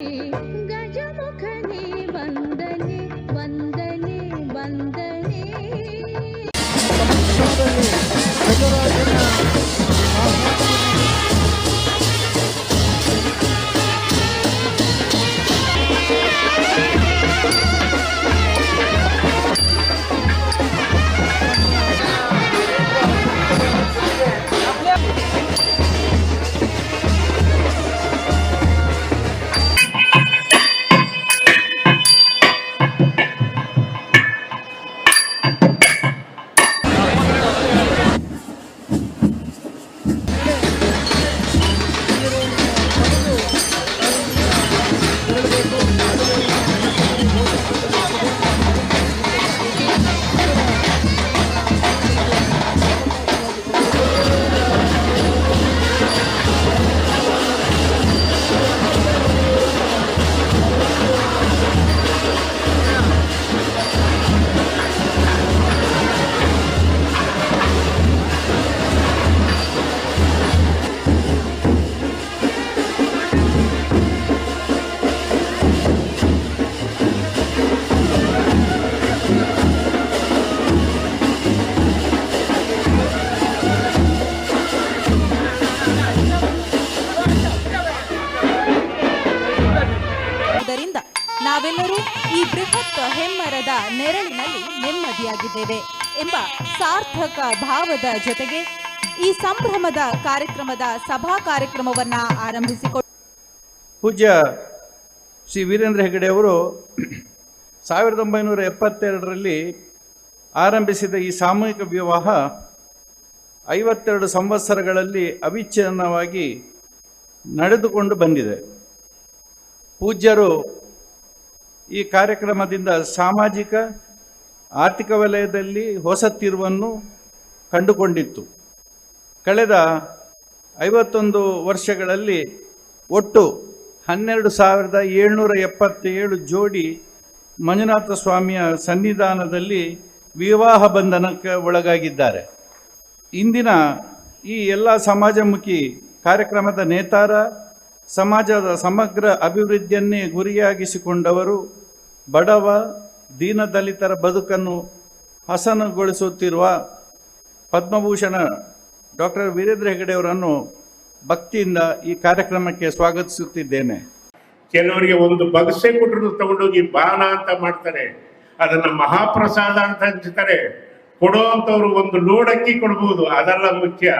ಗಜಮುಖನೇ ವಂದನೆ ವಂದನೆ ವಂದನೆ ನೆಮ್ಮದಿಯಾಗಿದ್ದೇವೆ ಎಂಬ ಸಾರ್ಥಕ ಭಾವದ ಜೊತೆಗೆ ಈ ಸಂಭ್ರಮದ ಕಾರ್ಯಕ್ರಮದ ಸಭಾ ಕಾರ್ಯಕ್ರಮವನ್ನ ಆರಂಭಿಸಿಕೊಂಡು ಪೂಜ್ಯ ಶ್ರೀ ವೀರೇಂದ್ರ ಹೆಗಡೆ ಅವರು ಸಾವಿರದ ಒಂಬೈನೂರ ಎಪ್ಪತ್ತೆರಡರಲ್ಲಿ ಆರಂಭಿಸಿದ ಈ ಸಾಮೂಹಿಕ ವಿವಾಹ ಐವತ್ತೆರಡು ಸಂವತ್ಸರಗಳಲ್ಲಿ ಅವಿಚ್ಛಿನ್ನವಾಗಿ ನಡೆದುಕೊಂಡು ಬಂದಿದೆ. ಪೂಜ್ಯರು ಈ ಕಾರ್ಯಕ್ರಮದಿಂದ ಸಾಮಾಜಿಕ ಆರ್ಥಿಕ ವಲಯದಲ್ಲಿ ಹೊಸ ತಿರುವನ್ನು ಕಂಡುಕೊಂಡಿತ್ತು. ಕಳೆದ ಐವತ್ತೊಂದು ವರ್ಷಗಳಲ್ಲಿ ಒಟ್ಟು ಹನ್ನೆರಡು ಸಾವಿರದ ಏಳ್ನೂರ ಎಪ್ಪತ್ತೇಳು ಜೋಡಿ ಮಂಜುನಾಥ ಸ್ವಾಮಿಯ ಸನ್ನಿಧಾನದಲ್ಲಿ ವಿವಾಹ ಬಂಧನಕ್ಕೆ ಒಳಗಾಗಿದ್ದಾರೆ. ಇಂದಿನ ಈ ಎಲ್ಲ ಸಮಾಜಮುಖಿ ಕಾರ್ಯಕ್ರಮದ ನೇತಾರ, ಸಮಾಜದ ಸಮಗ್ರ ಅಭಿವೃದ್ಧಿಯನ್ನೇ ಗುರಿಯಾಗಿಸಿಕೊಂಡವರು ಬಡವ ದೀನದಲಿತರ ಬದುಕನ್ನು ಹಸನಗೊಳಿಸುತ್ತಿರುವ ಪದ್ಮಭೂಷಣ ಡಾಕ್ಟರ್ ವೀರೇಂದ್ರ ಹೆಗಡೆಯವರನ್ನು ಭಕ್ತಿಯಿಂದ ಈ ಕಾರ್ಯಕ್ರಮಕ್ಕೆ ಸ್ವಾಗತಿಸುತ್ತಿದ್ದೇನೆ. ಕೆಲವರಿಗೆ ಒಂದು ಬಗಸೆ ಕೊಟ್ಟರು ತಗೊಂಡೋಗಿ ಬಾನ ಅಂತ ಮಾಡ್ತಾರೆ. ಅದನ್ನ ಮಹಾಪ್ರಸಾದ ಅಂತ ಹಂಚ್ತಾರೆ ಕೊಡುವಂಥವ್ರು ಒಂದು ಲೋಡಕ್ಕಿ ಕೊಡ್ಬೋದು. ಅದೆಲ್ಲ ಮುಖ್ಯ.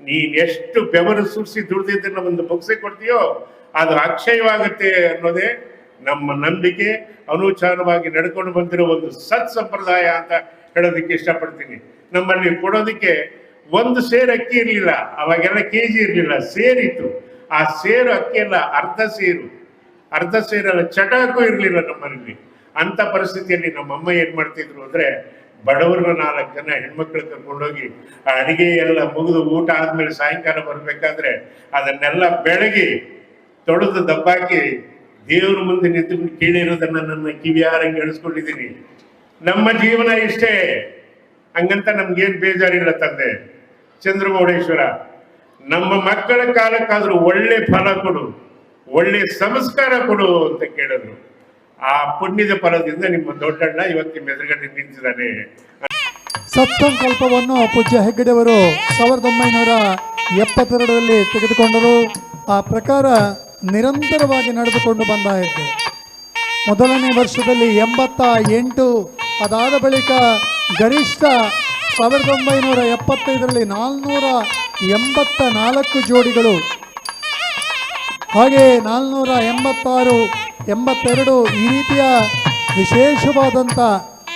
ನೀನ್ ಎಷ್ಟು ಬೆವರು ಸುರಿಸಿ ದುಡ್ದಿದ್ದನ್ನ ಒಂದು ಬೊಗಸೆ ಕೊಡ್ತೀಯೋ ಅದು ಅಕ್ಷಯವಾಗುತ್ತೆ ಅನ್ನೋದೇ ನಮ್ಮ ನಂಬಿಕೆ ಅನುಚಾರವಾಗಿ ನಡ್ಕೊಂಡು ಬಂದಿರೋ ಒಂದು ಸತ್ ಸಂಪ್ರದಾಯ ಅಂತ ಹೇಳೋದಕ್ಕೆ ಇಷ್ಟಪಡ್ತೀನಿ. ನಮ್ಮಲ್ಲಿ ಕೊಡೋದಕ್ಕೆ ಒಂದು ಸೇರು ಅಕ್ಕಿ ಇರಲಿಲ್ಲ, ಅವಾಗೆಲ್ಲ ಕೆ ಜಿ ಇರಲಿಲ್ಲ ಸೇರಿತ್ತು ಆ ಸೇರು ಅಕ್ಕಿ ಅಲ್ಲ ಅರ್ಧ ಸೇರು, ಅರ್ಧ ಸೇರಲ್ಲ ಚಟಾಕು ಇರಲಿಲ್ಲ ನಮ್ಮಲ್ಲಿ. ಅಂತ ಪರಿಸ್ಥಿತಿಯಲ್ಲಿ ನಮ್ಮಮ್ಮ ಏನು ಮಾಡ್ತಿದ್ರು ಅಂದರೆ, ಬಡವರನ್ನ ನಾಲ್ಕು ಜನ ಹೆಣ್ಮಕ್ಳು ಕರ್ಕೊಂಡೋಗಿ ಆ ಅಡಿಗೆ ಎಲ್ಲ ಮುಗಿದು ಊಟ ಆದ್ಮೇಲೆ ಸಾಯಂಕಾಲ ಬರಬೇಕಾದ್ರೆ ಅದನ್ನೆಲ್ಲ ಬೆಳಗಿ ತೊಡೆದು ದಬ್ಬಾಕಿ ದೇವ್ರ ಮುಂದೆ ನಿಂತುಕೊಂಡು ಕೇಳಿರೋದನ್ನ ನನ್ನ ಕಿವಿಯಾರ ಕೇಳಿಸ್ಕೊಂಡಿದ್ದೀನಿ. ನಮ್ಮ ಜೀವನ ಇಷ್ಟೇ. ಹಂಗಂತ ನಮ್ಗೇನ್ ಬೇಜಾರಿಲ್ಲ ತಂದೆ. ಚಂದ್ರಗೌಡೇಶ್ವರ ನಮ್ಮ ಮಕ್ಕಳ ಕಾಲಕ್ಕಾದ್ರೂ ಒಳ್ಳೆ ಫಲ ಕೊಡು, ಒಳ್ಳೆ ಸಂಸ್ಕಾರ ಕೊಡು ಅಂತ ಕೇಳಿದ್ರು. ಆ ಪುಣ್ಯದ ಫಲದಿಂದ ನಿಮ್ಮ ದೊಡ್ಡಣ್ಣ ಇವತ್ತು ನಿಮ್ಮ ಎದುರುಗಡೆ ನಿಂತಿದ್ದಾನೆ. ಸತ್ಸಂಕಲ್ಪವನ್ನು ಪೂಜ್ಯ ಹೆಗ್ಗಡೆಯವರು ಸಾವಿರದ ಒಂಬೈನೂರ ಎಪ್ಪತ್ತೆರಡರಲ್ಲಿ ತೆಗೆದುಕೊಂಡರು. ಆ ಪ್ರಕಾರ ನಿರಂತರವಾಗಿ ನಡೆದುಕೊಂಡು ಬಂದಾಯಿತು ಮೊದಲನೇ ವರ್ಷದಲ್ಲಿ ಎಂಬತ್ತ ಎಂಟು ಅದಾದ ಬಳಿಕ ಗರಿಷ್ಠ ಸಾವಿರದ ಒಂಬೈನೂರ ಎಪ್ಪತ್ತೈದರಲ್ಲಿ ನಾಲ್ನೂರ ಎಂಬತ್ತ ನಾಲ್ಕು ಜೋಡಿಗಳು. ಹಾಗೆ ನಾಲ್ನೂರ ಎಂಬತ್ತಾರು ಎಂಬತ್ತೆರಡು ಈ ರೀತಿಯ ವಿಶೇಷವಾದಂಥ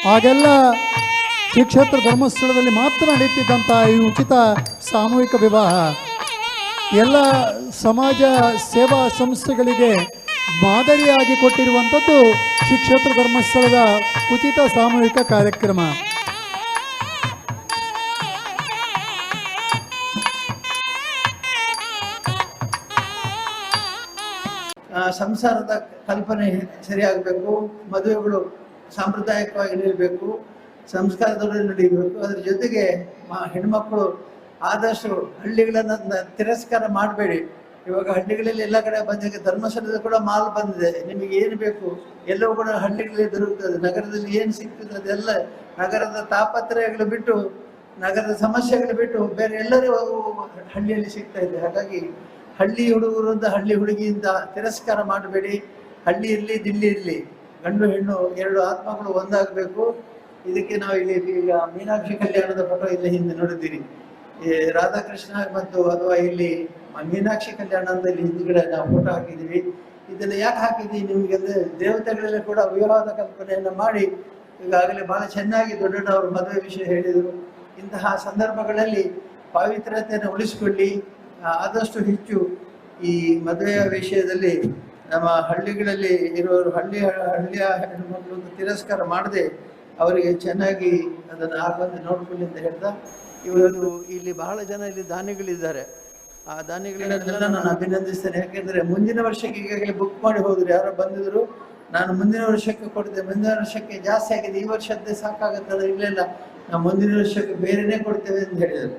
ಹಾಗೆಲ್ಲ ಶ್ರೀಕ್ಷೇತ್ರ ಧರ್ಮಸ್ಥಳದಲ್ಲಿ ಮಾತ್ರ ನಡೀತಿದ್ದಂಥ ಈ ಉಚಿತ ಸಾಮೂಹಿಕ ವಿವಾಹ. ಎಲ್ಲ ಸಮಾಜ ಸೇವಾ ಸಂಸ್ಥೆಗಳಿಗೆ ಮಾದರಿಯಾಗಿ ಕೊಟ್ಟಿರುವಂಥದ್ದು ಶ್ರೀಕ್ಷೇತ್ರ ಧರ್ಮಸ್ಥಳದ ಉಚಿತ ಸಾಮೂಹಿಕ ಕಾರ್ಯಕ್ರಮ. ಸಂಸಾರದ ಕಲ್ಪನೆ ಸರಿಯಾಗಬೇಕು, ಮದುವೆಗಳು ಸಾಂಪ್ರದಾಯಿಕವಾಗಿ ನಿಲ್ಲಬೇಕು ಸಂಸ್ಕಾರದಲ್ಲಿ ನಡೀಬೇಕು ಅದ್ರ ಜೊತೆಗೆ ಹೆಣ್ಮಕ್ಕಳು ಆದಷ್ಟು ಹಳ್ಳಿಗಳನ್ನು ತಿರಸ್ಕಾರ ಮಾಡಬೇಡಿ. ಇವಾಗ ಹಳ್ಳಿಗಳಲ್ಲಿ ಎಲ್ಲ ಕಡೆ ಬಂದಾಗ ಧರ್ಮಸ್ಥಳದ ಕೂಡ ಮಾಲ್ ಬಂದಿದೆ. ನಿಮಗೆ ಏನು ಬೇಕು? ಎಲ್ಲವೂ ಕೂಡ ಹಳ್ಳಿಗಳಲ್ಲಿ ದೊರಕುತ್ತದೆ. ನಗರದಲ್ಲಿ ಏನು ಸಿಗ್ತದೆ ಅದೆಲ್ಲ ನಗರದ ತಾಪತ್ರಯಗಳು ಬಿಟ್ಟು, ನಗರದ ಸಮಸ್ಯೆಗಳು ಬಿಟ್ಟು ಬೇರೆ ಎಲ್ಲರೂ ಹಳ್ಳಿಯಲ್ಲಿ ಸಿಗ್ತಾ ಇದೆ. ಹಾಗಾಗಿ ಹಳ್ಳಿ ಹುಡುಗರು ಹಳ್ಳಿ ಹುಡುಗಿಯಿಂದ ತಿರಸ್ಕಾರ ಮಾಡಬೇಡಿ. ಹಳ್ಳಿ ಇರಲಿ, ದಿಲ್ಲಿ ಇರಲಿ. ಗಂಡು, ಹೆಣ್ಣು ಎರಡು ಆತ್ಮಗಳು ಒಂದಾಗಬೇಕು. ಇದಕ್ಕೆ ನಾವು ಇಲ್ಲಿ ಈಗ ಮೀನಾಕ್ಷಿ ಕಲ್ಯಾಣದ ಫೋಟೋ ಇಲ್ಲಿ ಹಿಂದೆ ನೋಡಿದ್ದೀರಿ. ಈ ರಾಧಾಕೃಷ್ಣ ಮತ್ತು ಅಥವಾ ಇಲ್ಲಿ ಮೀನಾಕ್ಷಿ ಕಲ್ಯಾಣ ಅಂತ ಇಲ್ಲಿ ಹಿಂದ್ಗಡೆ ನಾವು ಫೋಟೋ ಹಾಕಿದ್ದೀವಿ. ಇದನ್ನ ಯಾಕೆ ಹಾಕಿದ್ದೀವಿ ನಿಮಗೆ ದೇವತೆಗಳಲ್ಲಿ ಕೂಡ ವಿವಾಹದ ಕಲ್ಪನೆಯನ್ನ ಮಾಡಿ ಈಗಾಗಲೇ ಬಹಳ ಚೆನ್ನಾಗಿ ದೊಡ್ಡಣ್ಣವರು ಮದುವೆ ವಿಷಯ ಹೇಳಿದರು. ಇಂತಹ ಸಂದರ್ಭಗಳಲ್ಲಿ ಪವಿತ್ರತೆಯನ್ನು ಉಳಿಸಿಕೊಳ್ಳಿ. ಆದಷ್ಟು ಹೆಚ್ಚು ಈ ಮದುವೆಯ ವಿಷಯದಲ್ಲಿ ನಮ್ಮ ಹಳ್ಳಿಗಳಲ್ಲಿ ಇರುವವರು ಹಳ್ಳಿ ಹಳ್ಳಿಯ ಹೆಣ್ಣುಮಕ್ಕಳು ಅಂತ ತಿರಸ್ಕಾರ ಮಾಡದೆ ಅವರಿಗೆ ಚೆನ್ನಾಗಿ ಅದನ್ನು ಆಗುವಂತೆ ನೋಡ್ಕೊಳ್ಳಿ ಅಂತ ಹೇಳ್ತಾ ಇವರು ಇಲ್ಲಿ ಬಹಳ ಜನ ಇಲ್ಲಿ ದಾನಿಗಳಿದ್ದಾರೆ. ಆ ದಾನಿಗಳನ್ನೆಲ್ಲ ನಾನು ಅಭಿನಂದಿಸ್ತೇನೆ. ಯಾಕೆಂದ್ರೆ ಮುಂದಿನ ವರ್ಷಕ್ಕೆ ಈಗಾಗಲೇ ಬುಕ್ ಮಾಡಿ ಹೋದ್ರು. ಯಾರೋ ಬಂದಿದ್ರು ನಾನು ಮುಂದಿನ ವರ್ಷಕ್ಕೆ ಕೊಡ್ತೇನೆ ಮುಂದಿನ ವರ್ಷಕ್ಕೆ ಜಾಸ್ತಿ ಆಗಿದೆ. ಈ ವರ್ಷದ್ದೇ ಸಾಕಾಗತ್ತಲ್ಲ? ಇರಲಿಲ್ಲ ಇಲ್ಲ. ನಾವು ಮುಂದಿನ ವರ್ಷಕ್ಕೆ ಬೇರೆನೇ ಕೊಡ್ತೇವೆ ಅಂತ ಹೇಳಿದರು.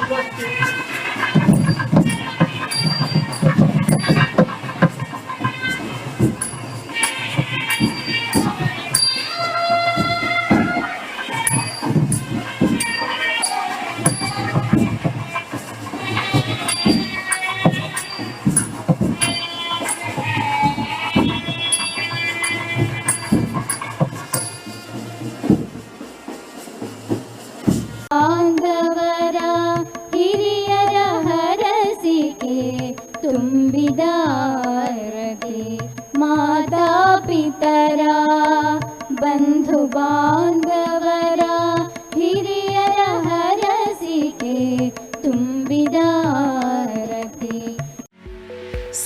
माता पितरा बन्धुबान्धवरा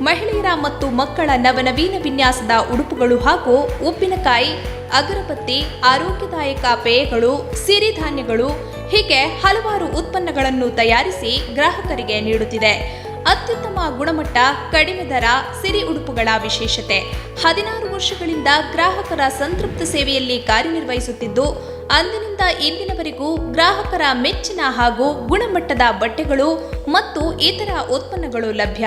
ಮಹಿಳೆಯರ ಮತ್ತು ಮಕ್ಕಳ ನವನವೀನ ವಿನ್ಯಾಸದ ಉಡುಪುಗಳು ಹಾಗೂ ಉಪ್ಪಿನಕಾಯಿ, ಅಗರಬತ್ತಿ, ಆರೋಗ್ಯದಾಯಕ ಪೇಯಗಳು ಸಿರಿಧಾನ್ಯಗಳು ಹೀಗೆ ಹಲವಾರು ಉತ್ಪನ್ನಗಳನ್ನು ತಯಾರಿಸಿ ಗ್ರಾಹಕರಿಗೆ ನೀಡುತ್ತಿದೆ. ಅತ್ಯುತ್ತಮ ಗುಣಮಟ್ಟ, ಕಡಿಮೆ ದರ, ಸಿರಿ ಉಡುಪುಗಳ ವಿಶೇಷತೆ. ಹದಿನಾರು ವರ್ಷಗಳಿಂದ ಗ್ರಾಹಕರ ಸಂತೃಪ್ತ ಸೇವೆಯಲ್ಲಿ ಕಾರ್ಯನಿರ್ವಹಿಸುತ್ತಿದ್ದು, ಅಂದಿನಿಂದ ಇಂದಿನವರೆಗೂ ಗ್ರಾಹಕರ ಮೆಚ್ಚಿನ ಹಾಗೂ ಗುಣಮಟ್ಟದ ಬಟ್ಟೆಗಳು ಮತ್ತು ಇತರ ಉತ್ಪನ್ನಗಳು ಲಭ್ಯ.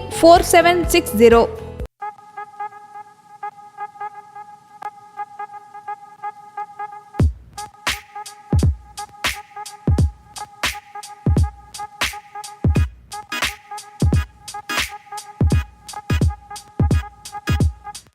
four seven six zero